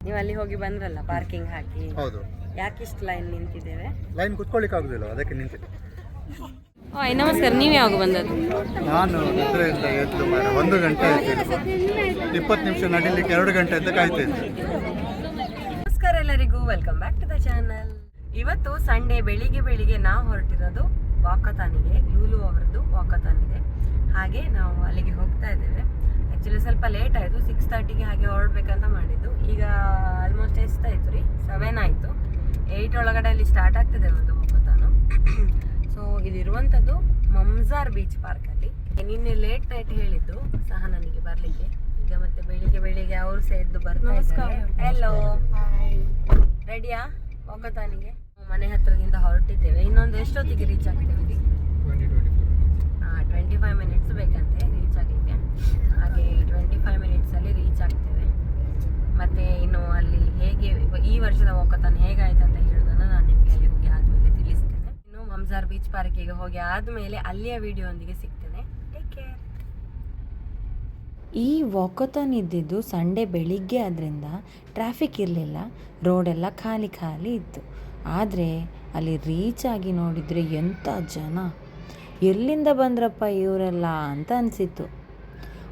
ನೀವು ಅಲ್ಲಿ ಹೋಗಿ ಬಂದ್ರಲ್ಲ ಪಾರ್ಕಿಂಗ್ ಹಾಕಿ. ಹೌದು. ಇಷ್ಟು ಲೈನ್ ನಿಂತಿದ್ದೇವೆ? ಲೈನ್ ಕುತ್ಕೊಳ್ಳಿಕ್ಕೆ ಆಗುದಿಲ್ಲ ಅದಕ್ಕೆ ನಿಂತಿದ್ದೆ. ಓಯ್ ನಮಸ್ಕಾರ ನೀವು ಯಾವಾಗ ಬಂದದ್ದು? ನಾನು ನಿದ್ರೆಯಿಂದ ಎದ್ದು ಮಾರ ಒಂದು ಗಂಟೆ ಆಯ್ತು. ಇಪ್ಪತ್ತು ನಿಮಿಷ ನಡಿಲಿಕ್ಕೆ ಎರಡು ಗಂಟೆ ಅಂತ ಕಾಯ್ತಾ ಇದ್ದೆ. ನಮಸ್ಕಾರ ಎಲ್ಲರಿಗೂ welcome back to the channel ಇವತ್ತು ಸಂಡೇ ಬೆಳಿಗ್ಗೆ ಬೆಳಿಗ್ಗೆ ನಾವು ಹೊರಟಿರೋದು ವಾಕತಾನಿಗೆ ಲೂಲು ಅವರದ್ದು ವಾಕತಾನಿದೆ ಹಾಗೆ ನಾವು ಅಲ್ಲಿಗೆ ಹೋಗ್ತಾ ಇದ್ದೇವೆ. ಆ್ಯಕ್ಚುಲಿ ಸ್ವಲ್ಪ ಲೇಟ್ ಆಯಿತು. ಸಿಕ್ಸ್ ತರ್ಟಿಗೆ ಹಾಗೆ ಹೊರಡ್ಬೇಕಂತ ಮಾಡಿದ್ದು. ಈಗ ಆಲ್ಮೋಸ್ಟ್ ಎಷ್ಟಾಯಿತು ರೀ. ಸೆವೆನ್ ಆಯಿತು. ಏಯ್ಟ್ ಒಳಗಡೆ ಅಲ್ಲಿ ಸ್ಟಾರ್ಟ್ ಆಗ್ತದೆ ಒಂದು ಮುಖತಾನು ಸೊ ಇದಿರುವಂಥದ್ದು ಮಮ್ಜಾರ್ ಬೀಚ್ ಪಾರ್ಕಲ್ಲಿ ನಿನ್ನೆ ಲೇಟ್ ನೈಟ್ ಹೇಳಿದ್ದು. ಸಹ ನನಗೆ ಬರಲಿಕ್ಕೆ. ಈಗ ಮತ್ತೆ ಬೆಳಿಗ್ಗೆ ಬೆಳಿಗ್ಗೆ ಅವರು ಸಹ ಎದ್ದು ಬರ್ತಾ ಇದ್ದಾರೆ. ಹೆಲೋ ರೆಡಿಯಾ ವಾಕತಾನಿಗೆ ಮನೆ ಹತ್ರದಿಂದ ಹೊರಟಿದ್ದೇವೆ. ಇನ್ನೊಂದು ಎಷ್ಟೊತ್ತಿಗೆ ರೀಚ್ ಆಗ್ತೇವೆ? ಟ್ವೆಂಟಿ ಫೈವ್ ಮಿನಿಟ್ಸ್ ಬೇಕಂತೆ. ರೀಚ್ ಆಗಲಿಕ್ಕೆ. ಹಾಗೆ ಟ್ವೆಂಟಿ ಫೈವ್ ಮಿನಿಟ್ಸಲ್ಲಿ ರೀಚ್ ಆಗ್ತೇವೆ. ಮತ್ತು ಇನ್ನು ಅಲ್ಲಿ ಹೇಗೆ, ಈ ವರ್ಷದ ಒಕ್ಕತನ ಹೇಗಾಯ್ತು ಅಂತ ಹೇಳೋದನ್ನು ನಾನು ನಿಮಗೆ ಅಲ್ಲಿ ಹೋಗಿ ಆದಮೇಲೆ ತಿಳಿಸ್ತೇನೆ. ಇನ್ನು ಮಂಜಾರ್ ಬೀಚ್ ಪಾರ್ಕಿಗೆ ಹೋಗಿ ಆದಮೇಲೆ ಅಲ್ಲಿಯ ವಿಡಿಯೋಂದಿಗೆ ಸಿಗ್ತೇನೆ. ಟೇಕ್ ಕೇರ್ ಈ ವಾಕಥಾನ್ ಇದ್ದಿದ್ದು ಸಂಡೇ ಬೆಳಿಗ್ಗೆ ಆದ್ದರಿಂದ ಟ್ರಾಫಿಕ್ ಇರಲಿಲ್ಲ. ರೋಡೆಲ್ಲ ಖಾಲಿ ಖಾಲಿ ಇತ್ತು. ಆದರೆ ಅಲ್ಲಿ ರೀಚ್ ಆಗಿ ನೋಡಿದರೆ ಎಂಥ ಜನ. ಎಲ್ಲಿಂದ ಬಂದ್ರಪ್ಪ ಇವರೆಲ್ಲ ಅಂತ ಅನಿಸಿತ್ತು.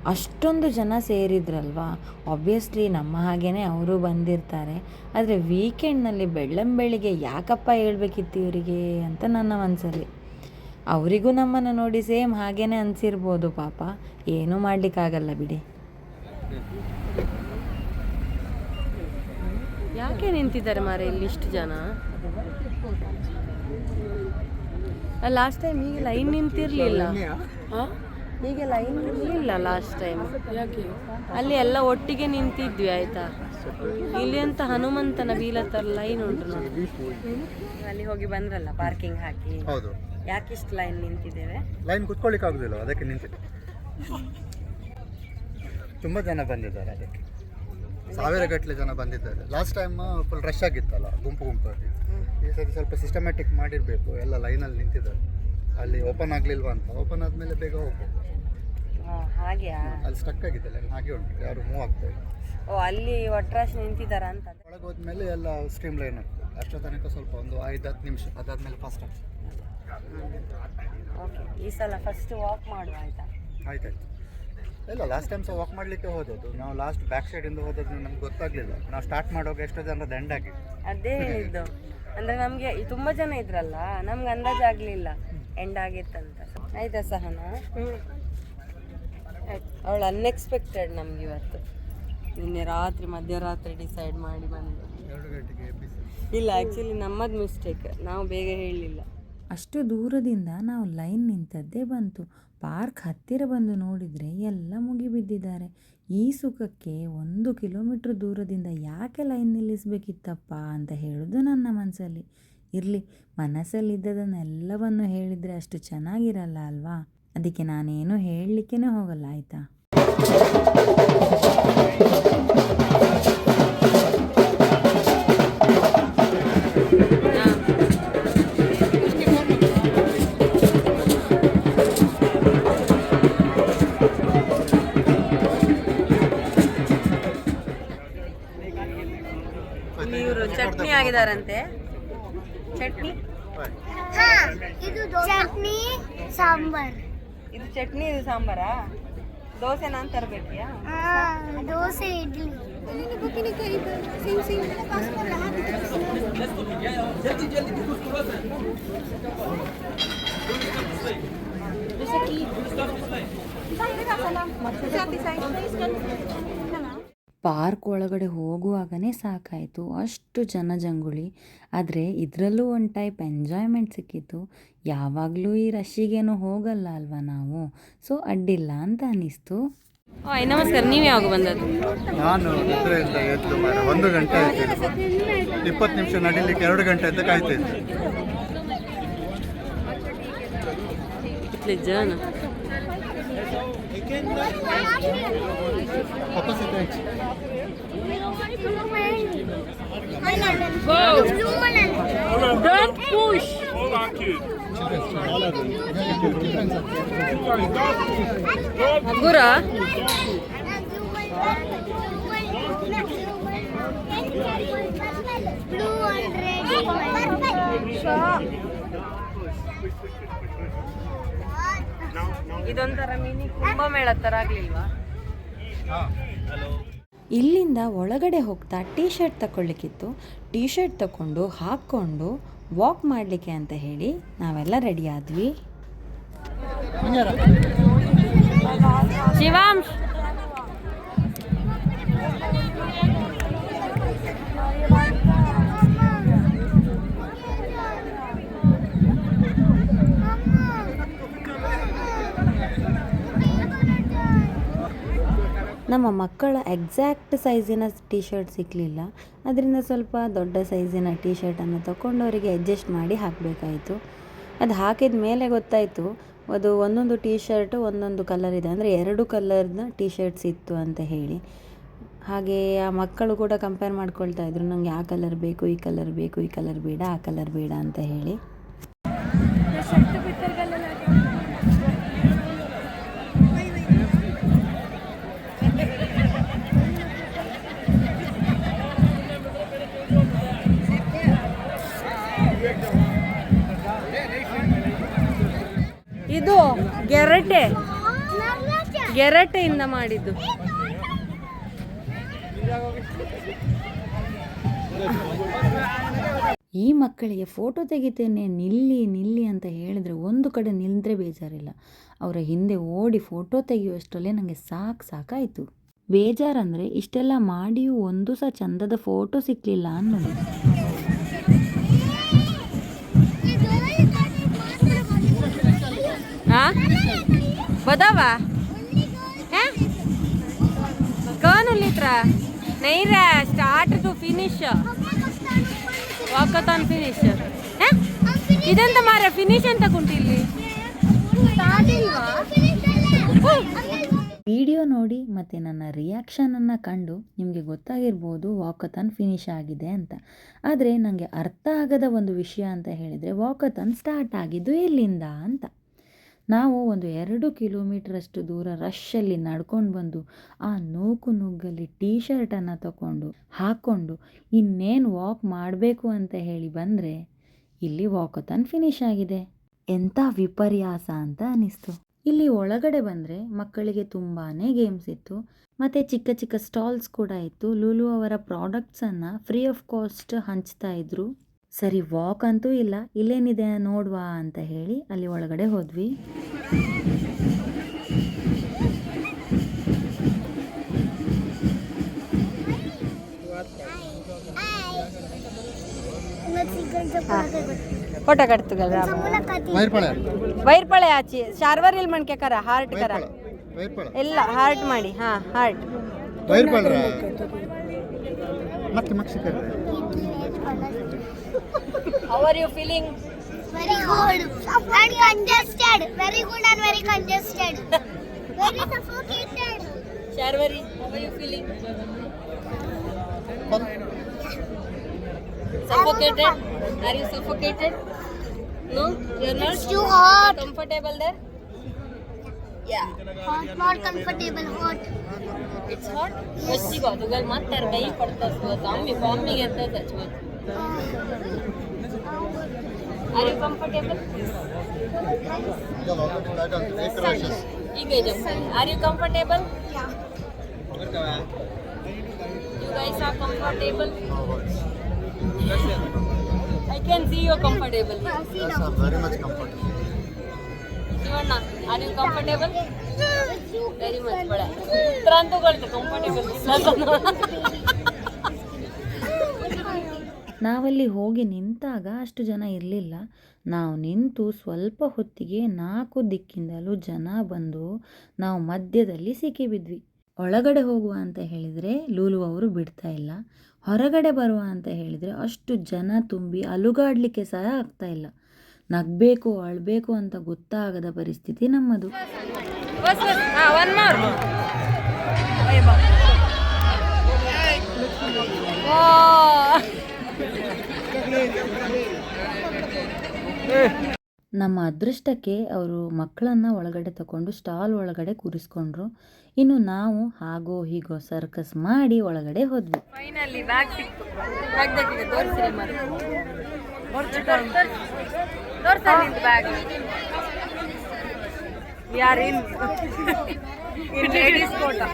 ಅಷ್ಟೊಂದು ಜನ ಸೇರಿದ್ರಲ್ವಾ? ಆಬ್ವಿಯಸ್ಲಿ ನಮ್ಮ ಹಾಗೇ ಅವರು ಬಂದಿರ್ತಾರೆ. ಆದರೆ ವೀಕೆಂಡ್ನಲ್ಲಿ ಬೆಳ್ಳಂಬೆಳಿಗ್ಗೆ ಯಾಕಪ್ಪ ಹೇಳ್ಬೇಕಿತ್ತು ಇವರಿಗೆ ಅಂತ ನನ್ನ ಮನಸ್ಸಲ್ಲಿ ಅವರಿಗೂ ನಮ್ಮನ್ನು ನೋಡಿ ಸೇಮ್ ಹಾಗೇ ಅನಿಸಿರ್ಬೋದು ಪಾಪ. ಏನೂ ಮಾಡಲಿಕ್ಕಾಗಲ್ಲ ಬಿಡಿ. ಯಾಕೆ ನಿಂತಿದ್ದಾರೆ ಮಾರೆ ಇಲ್ಲಿ ಇಷ್ಟು ಜನ? ಲಾಸ್ಟ್ ಟೈಮ್ ಹೀಗೆ ಲೈನ್ ನಿಂತಿರಲಿಲ್ಲ. ಹಾ? ಹೀಗೆ ಲೈನ್ ಇರಲಿಲ್ಲ ಲಾಸ್ಟ್ ಟೈಮ್ ಅಲ್ಲಿ ಎಲ್ಲ ಒಟ್ಟಿಗೆ ನಿಂತಿದ್ವಿ ಆಯ್ತಾ? ಇಲ್ಲಿ ಅಂತ ಹನುಮಂತನ ತರ ಲೈನ್ ಉಂಟು ನೋಡಿ. ಅಲ್ಲಿ ಹೋಗಿ ಬಂದ್ರಲ್ಲ ಪಾರ್ಕಿಂಗ್ ಹಾಕಿ. ಹೌದು. ಯಾಕಿಷ್ಟು ಲೈನ್ ನಿಂತಿದ್ದೇವೆ? ಲೈನ್ ಕುತ್ಕೊಳ್ಳಿಕ್ಕೆ ಆಗುದಿಲ್ಲ ಅದಕ್ಕೆ ನಿಂತಿದೆ ತುಂಬ ಜನ ಬಂದಿದ್ದಾರೆ ಅದಕ್ಕೆ. ಸಾವಿರ ಗಟ್ಟಲೆ ಜನ ಬಂದಿದ್ದಾರೆ. ಲಾಸ್ಟ್ ಟೈಮ್ ಫುಲ್ ರಶ್ ಆಗಿತ್ತಲ್ಲ ಗುಂಪು ಗುಂಪು ಈ ಸರಿ ಸ್ವಲ್ಪ ಸಿಸ್ಟಮ್ಯಾಟಿಕ್ ಮಾಡಿರಬೇಕು ಎಲ್ಲ ಲೈನಲ್ಲಿ ನಿಂತಿದ್ದಾರೆ. ಅಲ್ಲಿ ಓಪನ್ ಆಗಲಿಲ್ವಾ ಅಂತ. ಓಪನ್ ಆದಮೇಲೆ ಬೇಗ ಹೋಗ್ಬೇಕು ಹಾಗೆ ಅಲ್ಲಿ ಸ್ಟಕ್ ಆಗಿದೆ ಲೈನ್ ಹಾಗೆ ಉಂಟು. ಯಾರು ಮೂವ್ ಆಗ್ತಾ ಇಲ್ಲ. ಓ ಅಲ್ಲಿ ಒಟ್ರಾಶ್ ನಿಂತಿದ್ದಾರ ಅಂತ ಒಳಗೆ ಹೋದ್ಮೇಲೆ ಎಲ್ಲ ಸ್ಟ್ರೀಮ್ ಲೈನ್ ಆಗ್ತದೆ ಅಷ್ಟೋ ತನಕ ಸ್ವಲ್ಪ ಒಂದು ಐದು ಹತ್ತು ನಿಮಿಷ ಅದಾದ್ಮೇಲೆ ಫಸ್ಟ್ ಆಗ್ತದೆ ಓಕೆ ಈ ಸಲ ಫಸ್ಟ್ ವಾಕ್ ಮಾಡುವ ಆಯ್ತಾ? ಆಯ್ತಾಯ್ತು. ಇಲ್ಲ ಲಾಸ್ಟ್ ಟೈಮ್ ಸಹ ವಾಕ್ ಮಾಡಲಿಕ್ಕೆ ಹೋದದ್ದು. ನಾವು ಲಾಸ್ಟ್ ಬ್ಯಾಕ್ ಸೈಡಿಂದ ಹೋದದ್ದು ನಮ್ಗೆ ಗೊತ್ತಾಗಲಿಲ್ಲ. ನಾವು ಸ್ಟಾರ್ಟ್ ಮಾಡುವಾಗ ಎಷ್ಟೋ ಜನ ದಂಡ ಅದೇ ಹೇಳಿದ್ದು. ಅಂದ್ರೆ ನಮ್ಗೆ ತುಂಬಾ ಜನ ಇದ್ರಲ್ಲ ನಮ್ಗೆ ಅಂದಾಜು ಆಗ್ಲಿಲ್ಲ. ಎಂಡ್ ಆಗಿತ್ತಂತ. ಆಯ್ತಾ ಸಹನ? ಅವಳು ಅನ್ಎಕ್ಸ್ಪೆಕ್ಟೆಡ್ ನಮ್ಗೆ ಇವತ್ತು. ನಿನ್ನೆ ರಾತ್ರಿ ಮಧ್ಯರಾತ್ರಿ ಡಿಸೈಡ್ ಮಾಡಿ ಬಂದು. ಇಲ್ಲ ಆ್ಯಕ್ಚುಲಿ ನಮ್ಮದು ಮಿಸ್ಟೇಕ್ ನಾವು ಬೇಗ ಹೇಳಲಿಲ್ಲ ಅಷ್ಟು ದೂರದಿಂದ ನಾವು ಲೈನ್ ನಿಂತದ್ದೇ ಬಂತು. ಪಾರ್ಕ್ ಹತ್ತಿರ ಬಂದು ನೋಡಿದರೆ ಎಲ್ಲ ಮುಗಿಬಿದ್ದಿದ್ದಾರೆ. ಈ ಸುಖಕ್ಕೆ ಒಂದು ಕಿಲೋಮೀಟ್ರ್ ದೂರದಿಂದ ಯಾಕೆ ಲೈನ್ ನಿಲ್ಲಿಸಬೇಕಿತ್ತಪ್ಪ ಅಂತ ಹೇಳೋದು ನನ್ನ ಮನಸ್ಸಲ್ಲಿ ಇರಲಿ ಮನಸ್ಸಲ್ಲಿದ್ದದನ್ನೆಲ್ಲವನ್ನು ಹೇಳಿದರೆ ಅಷ್ಟು ಚೆನ್ನಾಗಿರಲ್ಲ ಅಲ್ವಾ? ಅದಕ್ಕೆ ನಾನೇನು ಹೇಳಲಿಕ್ಕೇ ಹೋಗಲ್ಲ ಆಯಿತಾ? ಚಟ್ನಿ ಆಗಿದಾರಂತೆ. ಚಟ್ನಿ? ಹಾ ಇದು ಚಟ್ನಿ ಸಾಂಬಾರ್. ಇದು ಚಟ್ನಿ ಇದು ಸಾಂಬಾರಾ? ದೋಸೆ ನಾನು ತರಬೇಕಿಯಾ? ಆ, ದೋಸೆ ಇಡ್ಲಿ. ಪಾರ್ಕ್ ಒಳಗಡೆ ಹೋಗುವಾಗನೇ ಸಾಕಾಯಿತು. ಅಷ್ಟು ಜನಜಂಗುಳಿ ಆದರೆ ಇದರಲ್ಲೂ ಒಂದು ಟೈಪ್ ಎಂಜಾಯ್ಮೆಂಟ್ ಸಿಕ್ಕಿತ್ತು. ಯಾವಾಗಲೂ ಈ ರಶ್ಶಿಗೇನು ಹೋಗಲ್ಲ ಅಲ್ವಾ ನಾವು? ಸೊ ಅಡ್ಡಿಲ್ಲ ಅಂತ ಅನ್ನಿಸ್ತು. ಹಾಯ್ ನಮಸ್ಕಾರ. ನೀವು ಯಾವಾಗ ಬಂದದ್ದು? ನಾನು ನಿದ್ರೆಯಿಂದ ಎದ್ದು ಮಾರ ಒಂದು ಗಂಟೆ ಆಯ್ತು ಇಪ್ಪತ್ತು ನಿಮಿಷ ನಡಿಲಿಕ್ಕೆ ಎರಡು ಗಂಟೆ ಅಂತ ಕಾಯ್ತೇನೆ ಇತ್ಲೆ ಜನ. ವಾಪಸ್ ಇದೆ. Don't push. Thank you. Blue Purple. ಇದೊಂಥರ ಮಿನಿ ಕುಂಭಮೇಳ ಥರ ಆಗ್ಲಿಲ್ವಾ ಇಲ್ಲಿಂದ ಒಳಗಡೆ ಹೋಗ್ತಾ ಟೀ ಶರ್ಟ್ ತಗೊಳ್ಳಿಕ್ಕಿತ್ತು ಟೀ ಶರ್ಟ್ ತಗೊಂಡು ಹಾಕ್ಕೊಂಡು ವಾಕ್ ಮಾಡಲಿಕ್ಕೆ ಅಂತ ಹೇಳಿ ನಾವೆಲ್ಲ ರೆಡಿ ಆದ್ವಿ. ಶಿವಾಂಶ್. ನಮ್ಮ ಮಕ್ಕಳ ಎಕ್ಸಾಕ್ಟ್ ಸೈಜಿನ ಟೀ ಶರ್ಟ್ ಸಿಕ್ಕಲಿಲ್ಲ ಅದರಿಂದ ಸ್ವಲ್ಪ ದೊಡ್ಡ ಸೈಜಿನ ಟೀ ಶರ್ಟನ್ನು ತಗೊಂಡು ಅವರಿಗೆ ಅಡ್ಜಸ್ಟ್ ಮಾಡಿ ಹಾಕಬೇಕಾಯಿತು. ಅದು ಹಾಕಿದ ಮೇಲೆ ಗೊತ್ತಾಯಿತು, ಅದು ಒಂದೊಂದು ಟೀ ಶರ್ಟ್ ಒಂದೊಂದು ಕಲರ್ ಇದೆ. ಅಂದರೆ ಎರಡು ಕಲರ್ನ ಟೀ ಶರ್ಟ್ಸ್ ಇತ್ತು ಅಂತ ಹೇಳಿ. ಹಾಗೆ ಆ ಮಕ್ಕಳು ಕೂಡ ಕಂಪೇರ್ ಮಾಡ್ಕೊಳ್ತಾ ಇದ್ರು ನನಗೆ ಆ ಕಲರ್ ಬೇಕು, ಈ ಕಲರ್ ಬೇಕು, ಈ ಕಲರ್ ಬೇಡ, ಆ ಕಲರ್ ಬೇಡ ಅಂತ ಹೇಳಿ. ಗೆರಟೆಯಿಂದ ಮಾಡಿದ್ದು. ಈ ಮಕ್ಕಳಿಗೆ ಫೋಟೋ ತೆಗಿತೇನೆ ನಿಲ್ಲಿ ನಿಲ್ಲಿ ಅಂತ ಹೇಳಿದ್ರೆ ಒಂದು ಕಡೆ ನಿಲ್ಲದ್ರೆ ಬೇಜಾರಿಲ್ಲ. ಅವರ ಹಿಂದೆ ಓಡಿ ಫೋಟೋ ತೆಗೆಯುವಷ್ಟರಲ್ಲೇ ನನಗೆ ಸಾಕು ಸಾಕಾಯಿತು. ಬೇಜಾರಂದರೆ ಇಷ್ಟೆಲ್ಲ ಮಾಡಿಯೂ ಒಂದು ಸಹ ಚಂದದ ಫೋಟೋ ಸಿಕ್ಕಲಿಲ್ಲ ಅನ್ನೋದು. ಬದವಾ ಬದಾವ? కోనులిత్రా Naira start to finish walkathon finish ఇదంతా మారా ఫినిష్ ఎంత కుంటిల్లి ವಿಡಿಯೋ ನೋಡಿ ಮತ್ತು ನನ್ನ ರಿಯಾಕ್ಷನನ್ನು ಕಂಡು ನಿಮಗೆ ಗೊತ್ತಾಗಿರ್ಬೋದು ವಾಕಥಾನ್ ಫಿನಿಶ್ ಆಗಿದೆ ಅಂತ. ಆದರೆ ನನಗೆ ಅರ್ಥ ಆಗದ ಒಂದು ವಿಷಯ ಅಂತ ಹೇಳಿದರೆ ವಾಕಥಾನ್ ಸ್ಟಾರ್ಟ್ ಆಗಿದ್ದು ಎಲ್ಲಿಂದ ಅಂತ. ನಾವು ಒಂದು ಎರಡು ಕಿಲೋಮೀಟ್ರಷ್ಟು ದೂರ ರಶ್ಶಲ್ಲಿ ನಡ್ಕೊಂಡು ಬಂದು ಆ ನೂಕು ನುಗ್ಗಲ್ಲಿ ಟೀ ಶರ್ಟನ್ನು ತಗೊಂಡು ಹಾಕ್ಕೊಂಡು ಇನ್ನೇನು ವಾಕ್ ಮಾಡಬೇಕು ಅಂತ ಹೇಳಿ ಬಂದರೆ ಇಲ್ಲಿ ವಾಕಥಾನ್ ಫಿನಿಶ್ ಆಗಿದೆ. ಎಂಥ ವಿಪರ್ಯಾಸ ಅಂತ ಅನ್ನಿಸ್ತು ಇಲ್ಲಿ ಒಳಗಡೆ ಬಂದರೆ ಮಕ್ಕಳಿಗೆ ತುಂಬಾ ಗೇಮ್ಸ್ ಇತ್ತು. ಮತ್ತು ಚಿಕ್ಕ ಚಿಕ್ಕ ಸ್ಟಾಲ್ಸ್ ಕೂಡ ಇತ್ತು. ಲೂಲು ಅವರ ಪ್ರಾಡಕ್ಟ್ಸನ್ನು ಫ್ರೀ ಆಫ್ ಕಾಸ್ಟ್ ಹಂಚ್ತಾ ಇದ್ರು. ಸರಿ ವಾಕ್ ಅಂತೂ ಇಲ್ಲ. ಇಲ್ಲೇನಿದೆ ನೋಡುವ ಅಂತ ಹೇಳಿ ಅಲ್ಲಿ ಒಳಗಡೆ ಹೋದ್ವಿ. ಫೋಟೋ ಕಟ್ತಗಲ್ಲ ವೈರ್ಪಳೆ. ವೈರ್ಪಳೆ ಆಚಿ. ಶಾರ್ವರ್ ಇಲ್ಲಿ ಮಣ್ಕೆ ಕರ ಹಾರ್ಟ್ ಕರ? ವೈರ್ಪಳೆ ಎಲ್ಲ ಹಾರ್ಟ್ ಮಾಡಿ ಹಾ heart How are you feeling? Very good and congested. Very good and very congested. very suffocated. Sharvari, how are you feeling? Suffocated? Are you suffocated? No, you're not. It's too hot. Comfortable there? Yeah. Hot, not comfortable. Hot. It's hot. Yes. Yes. the go? Google, mat tar gayi padta swa. Zami bombing hai sir, sach mein. Are you comfortable? Are you comfortable? Yeah. You guys are comfortable? I can see you're comfortable. Yes, I'm very much comfortable. Shivarna, are you comfortable? Very much. Tranto got comfortable. ನಾವಲ್ಲಿ ಹೋಗಿ ನಿಂತಾಗ ಅಷ್ಟು ಜನ ಇರಲಿಲ್ಲ. ನಾವು ನಿಂತು ಸ್ವಲ್ಪ ಹೊತ್ತಿಗೆ ನಾಲ್ಕು ದಿಕ್ಕಿಂದಲೂ ಜನ ಬಂದು ನಾವು ಮಧ್ಯದಲ್ಲಿ ಸಿಕ್ಕಿಬಿದ್ವಿ ಒಳಗಡೆ ಹೋಗುವ ಅಂತ ಹೇಳಿದರೆ ಲೂಲು ಅವರು ಬಿಡ್ತಾ ಇಲ್ಲ. ಹೊರಗಡೆ ಬರುವ ಅಂತ ಹೇಳಿದರೆ ಅಷ್ಟು ಜನ ತುಂಬಿ ಅಲುಗಾಡಲಿಕ್ಕೆ ಸಹ ಆಗ್ತಾ ಇಲ್ಲ. ನಗಬೇಕು, ಅಳಬೇಕು ಅಂತ ಗೊತ್ತಾಗದ ಪರಿಸ್ಥಿತಿ ನಮ್ಮದು. ನಮ್ಮ ಅದೃಷ್ಟಕ್ಕೆ ಅವರು ಮಕ್ಕಳನ್ನು ಒಳಗಡೆ ತಗೊಂಡು ಸ್ಟಾಲ್ ಒಳಗಡೆ ಕೂರಿಸ್ಕೊಂಡ್ರು. ಇನ್ನು ನಾವು ಹಾಗೋ ಹೀಗೋ ಸರ್ಕಸ್ ಮಾಡಿ ಒಳಗಡೆ ಹೋದ್ವಿ. ಫೈನಲಿ ಬ್ಯಾಗ್ ಸಿಕ್ತು. ಬ್ಯಾಗ್ ಯಾರು ಲೇಡೀಸ್ ಫೋಟೋ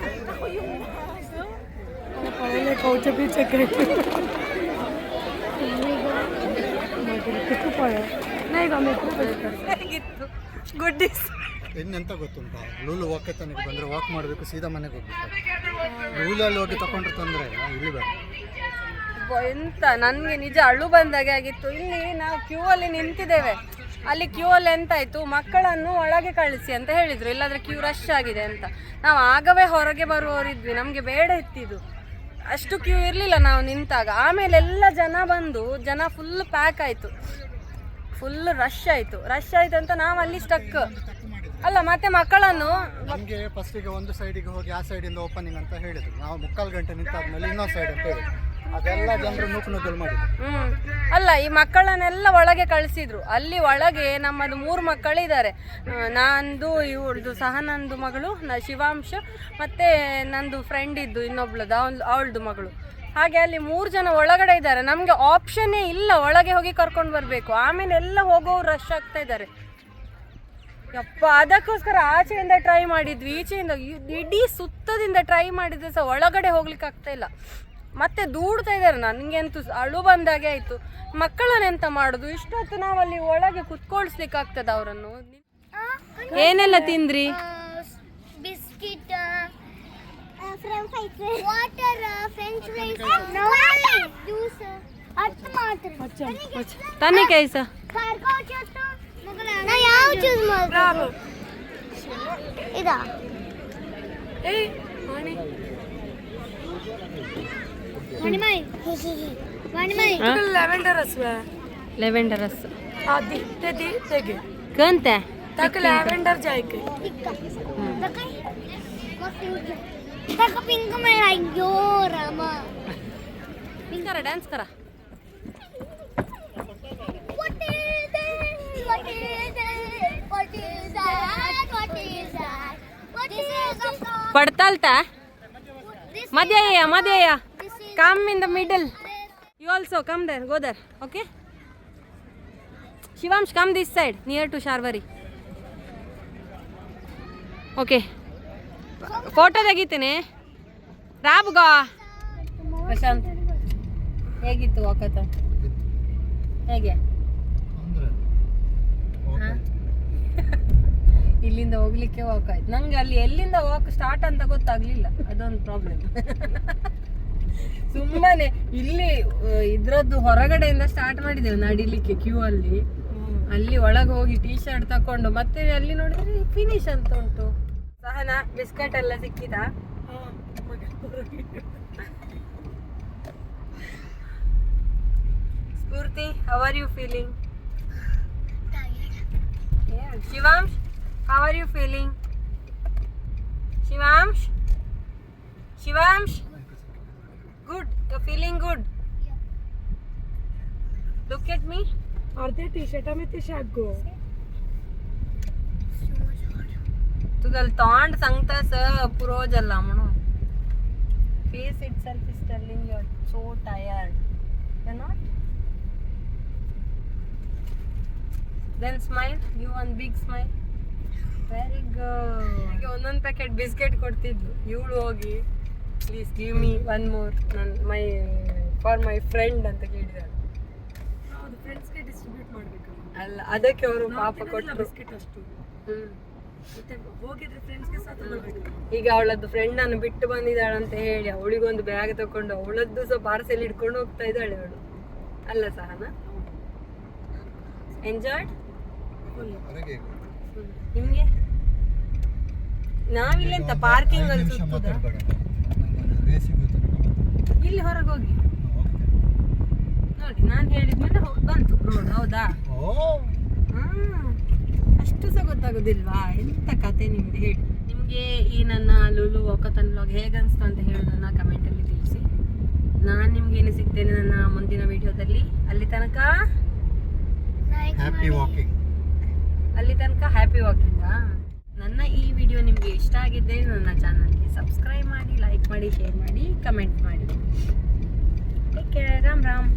ಗುಡ್ಡಿಸ್ ಇನ್ನೆಂತ ಗೊತ್ತುಂಟಾ? ಲೂಲು ವಾಕೆತನಿಗೆ ಬಂದರೆ ವಾಕ್ ಮಾಡಬೇಕು, ಸೀದಾ ಮನೆಗೆ ಹೋಗ್ಬೇಕು. ಲೂಲಲ್ಲಿ ಹೋಗಿ ತಗೊಂಡ್ರೆ ತೊಂದರೆ ಇಲ್ಲ, ಇಲ್ಲಿ ಬೇಡ. ಎಂತ? ನನಗೆ ನಿಜ ಅಳು ಬಂದಾಗೆ ಆಗಿತ್ತು. ಇಲ್ಲಿ ನಾವು ಕ್ಯೂ ಅಲ್ಲಿ ನಿಂತಿದ್ದೇವೆ. ಅಲ್ಲಿ ಕ್ಯೂ ಅಲ್ಲಿ ಎಂತಾಯ್ತು? ಮಕ್ಕಳನ್ನು ಒಳಗೆ ಕಳಿಸಿ ಅಂತ ಹೇಳಿದ್ರು. ಇಲ್ಲಾಂದ್ರೆ ಕ್ಯೂ ರಶ್ ಆಗಿದೆ ಅಂತ. ನಾವು ಆಗವೇ ಹೊರಗೆ ಬರುವವರಿದ್ವಿ. ನಮಗೆ ಬೇಡ ಇತ್ತಿದ್ದು ಅಷ್ಟು ಕ್ಯೂ ಇರಲಿಲ್ಲ ನಾವು ನಿಂತಾಗ. ಆಮೇಲೆ ಎಲ್ಲ ಜನ ಬಂದು, ಜನ ಫುಲ್ ಪ್ಯಾಕ್ ಆಯಿತು. ಫುಲ್ ರಶ್ ಆಯಿತು. ರಶ್ ಆಯ್ತು ಅಂತ ನಾವು ಅಲ್ಲಿ ಸ್ಟಕ್ ಅಲ್ಲ, ಮತ್ತೆ ಮಕ್ಕಳನ್ನು ನಮಗೆ ಫಸ್ಟಿಗೆ ಒಂದು ಸೈಡಿಗೆ ಹೋಗಿ, ಆ ಸೈಡಿಂದ ಓಪನಿಂಗ್ ಅಂತ ಹೇಳಿದ್ರು. ನಾವು ಮುಕ್ಕಾಲು ಗಂಟೆ ನಿಂತಾದ್ಮೇಲೆ ಇನ್ನೊಂದು ಸೈಡ್ ಅಂತ ಹೇಳಿದ್ರು. ಅಲ್ಲ, ಈ ಮಕ್ಕಳನ್ನೆಲ್ಲ ಒಳಗೆ ಕಳಿಸಿದ್ರು. ಅಲ್ಲಿ ಒಳಗೆ ನಮ್ಮದು ಮೂರು ಮಕ್ಕಳಿದ್ದಾರೆ. ನಂದು, ಇವಳದು ಸಹನಂದು ಮಗಳು, ನ ಶಿವಾಂಶ, ಮತ್ತೆ ನಂದು ಫ್ರೆಂಡ್ ಇದ್ದು ಇನ್ನೊಬ್ಳದು ಅವಳು ಅವಳದು ಮಗಳು. ಹಾಗೆ ಅಲ್ಲಿ ಮೂರು ಜನ ಒಳಗಡೆ ಇದ್ದಾರೆ. ನಮಗೆ ಆಪ್ಷನ್ನೇ ಇಲ್ಲ, ಒಳಗೆ ಹೋಗಿ ಕರ್ಕೊಂಡು ಬರಬೇಕು. ಆಮೇಲೆ ಎಲ್ಲ ಹೋಗೋರು ರಶ್ ಆಗ್ತಾ ಇದ್ದಾರೆ. ಯಪ್ಪ, ಅದಕ್ಕೋಸ್ಕರ ಆಚೆಯಿಂದ ಟ್ರೈ ಮಾಡಿದ್ವಿ, ಈಚೆಯಿಂದ ಇ- ಇಡೀ ಸುತ್ತದಿಂದ ಟ್ರೈ ಮಾಡಿದ್ರೆ ಸಹ ಒಳಗಡೆ ಹೋಗ್ಲಿಕ್ಕೆ ಆಗ್ತಾ ಇಲ್ಲ. ಮತ್ತೆ ದೂಡ್ತಾ ಇದ್ದಾರೆ. ನನಗೆ ಅಂತೂ ಅಳು ಬಂದಾಗೆ ಆಯ್ತು. ಮಕ್ಕಳನ್ನ ಎಂತ ಮಾಡೋದು? ಇಷ್ಟೊತ್ತು ನಾವಲ್ಲಿ ಒಳಗೆ ಕುತ್ಕೊಳ್ಸ್ಲಿಕ್ಕೆ ಆಗ್ತದ ಅವರನ್ನು? ಏನೆಲ್ಲ ತಿಂದ್ರಿ? ಬಿಸ್ಕಿಟ್ ತನ್ನ ಕೈಸ ಯಾವ ಲೆವೆಂಡರ್ ರಸ್ ಲೆವೆಂಡರ್ ರಸ್. ಕಂತೆ? ಲೆವೆಂಡರ್ ಜಾಯ್ಕೆ. ತಕ ಪಿಂಕ್ ಮೇಲೆ ಅಯ್ಯೋ ರಾಮ. ಕರ ಡ್ಯಾನ್ಸ್ ಕರ. What is that? What is that? What is that? What is that? What is that? ಪಡ್ತಾಲ್ತಾ This ಮಧ್ಯ ಮಧ್ಯ this is come in the middle you also come there go there okay Shivansh come this side near to Sharvari okay photo ತೆಗಿತೀನಿ ರಾಬ್ಗಾ ಪ್ರಶಾಂತ್ ಹೇಗಿತ್ತು ವಾಕತ ಹೇಗೆ ಇಲ್ಲಿಂದ ಹೋಗ್ಲಿಕ್ಕೆ walk ಆಯ್ತು ನಂಗೆ ಅಲ್ಲಿ ಎಲ್ಲಿಂದ ವಾಕ್ ಸ್ಟಾರ್ಟ್ ಅಂತ ಗೊತ್ತಾಗ್ಲಿಲ್ಲ. ಅದೊಂದು ಪ್ರಾಬ್ಲಮ್ ಸುಮ್ಮನೆ ಇಲ್ಲಿ ಇದ್ರದ್ದು ಹೊರಗಡೆಯಿಂದ ಸ್ಟಾರ್ಟ್ ಮಾಡಿದ್ದೇವೆ ನಡಿಲಿಕ್ಕೆ ಕ್ಯೂ ಅಲ್ಲಿ. ಅಲ್ಲಿ ಒಳಗೆ ಹೋಗಿ ಟೀ ಶರ್ಟ್ ತಕೊಂಡು ಮತ್ತೆ ಅಲ್ಲಿ ನೋಡಿದ್ರೆ ಫಿನಿಶ್ ಅಂತ ಉಂಟು. ಸಹನ ಬಿಸ್ಕಟ್ ಎಲ್ಲ ಸಿಕ್ಕಿದ? Spoorthi how are you feeling Shivansh how are you feeling Shivansh? Shivansh? Good. You're feeling good. Yeah. Look at me. Are they t-shirt में ते शाग गो? तो गल तांड संगता स पुरो जल्लामनो. Face itself is telling you're so tired. You're not. Then smile. Give one big smile. Very good. ಒಂದೊಂದು packet biscuit ಕೊಡ್ತಿದ್ಲು ಇವಳು ಹೋಗಿ please give me one more ನನ್ನ ಮೈ ಫಾರ್ ಮೈ ಫ್ರೆಂಡ್ ಅಂತ ಫ್ರೆಂಡ್ಸ್ಗೆ ಡಿಸ್ಟ್ರಿಬ್ಯೂಟ್ ಮಾಡ್ಬೇಕಲ್ಲ ಅಲ್ಲ ಅದಕ್ಕೆ ಅವರು ಪಾಪ ಕೊಟ್ಟರು ಬಿಸ್ಕೆಟ್ ಅಷ್ಟು. ಹ್ಮ್. ಮತ್ತೆ ಹೋಗಿದ್ರೆ ಫ್ರೆಂಡ್ಸ್ಗೆ ಸಹ ತಗೊಳ್ಬೇಕು ಈಗ ಅವಳದ್ದು ಫ್ರೆಂಡ್ ನಾನು ಬಿಟ್ಟು ಬಂದಿದ್ದಾಳೆ ಅಂತ ಹೇಳಿ ಅವಳಿಗೊಂದು ಬ್ಯಾಗ್ ತಕೊಂಡು ಅವಳದ್ದು ಸಹ ಪಾರ್ಸೆಲ್ ಇಟ್ಕೊಂಡು ಹೋಗ್ತಾ ಇದ್ದಾಳೆ ಅವಳು. ಅಲ್ಲ ಸಹನ? ಎಂಜಾಯ್ಡ್ ನಿಮಗೆ ನಿಮ್ಗೆ? ನಾವಿಲ್ಲೆಂತ ಪಾರ್ಕಿಂಗ್ ಅಲ್ಲಿ ಸುತ್ತುದ? ಇಲ್ಲಿ ಹೊರಗೆ ಹೋಗಿ. ನೋಡಿ ನಾನು ಹೇಳಿದ್ಮೇಲೆ ಬಂತು ರೋಡ್ ಹೌದಾ. ಅಷ್ಟು ಸಹ ಗೊತ್ತಾಗೋದಿಲ್ವಾ? ಎಂತ ಕತೆ ನಿಮ್ದು ಹೇಳಿ. ನಿಮಗೆ ಈ ನನ್ನ ಲುಲು ಒಕ್ಕತನ ವ್ಲಾಗ್ ಹೇಗೆ ಅನಿಸ್ತು ಅಂತ ಹೇಳೋದನ್ನ ಕಮೆಂಟಲ್ಲಿ ತಿಳಿಸಿ. ನಾನು ನಿಮ್ಗೆ ಏನು ಸಿಗ್ತೇನೆ ನನ್ನ ಮುಂದಿನ ವಿಡಿಯೋದಲ್ಲಿ? ಅಲ್ಲಿ ತನಕ ಹ್ಯಾಪಿ ವಾಕಿಂಗ್ ಅಲ್ಲಿ ತನಕ ಹ್ಯಾಪಿ ವಾಕಿಂಗಾ ನನ್ನ ಈ ವಿಡಿಯೋ ನಿಮಗೆ ಇಷ್ಟ ಆಗಿದ್ದರೆ ನನ್ನ ಚಾನಲ್ಗೆ ಸಬ್ಸ್ಕ್ರೈಬ್ ಮಾಡಿ ಲೈಕ್ ಮಾಡಿ ಶೇರ್ ಮಾಡಿ ಕಮೆಂಟ್ ಮಾಡಿ. Take care Ram Ram.